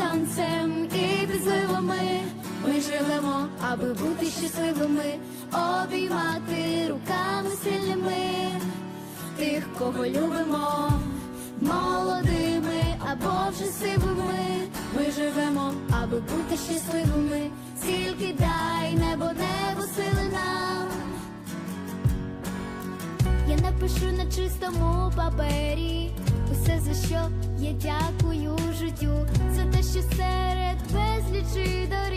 сонцем і під зливами. Ми живемо, аби бути щасливими, обіймати руками сильними тих, кого любимо, молодими або вже сивими. Ми живемо, аби бути щасливими, тільки дай небо, небо сили нам. Я напишу на чистому папері усе, за що я дякую життю, за те,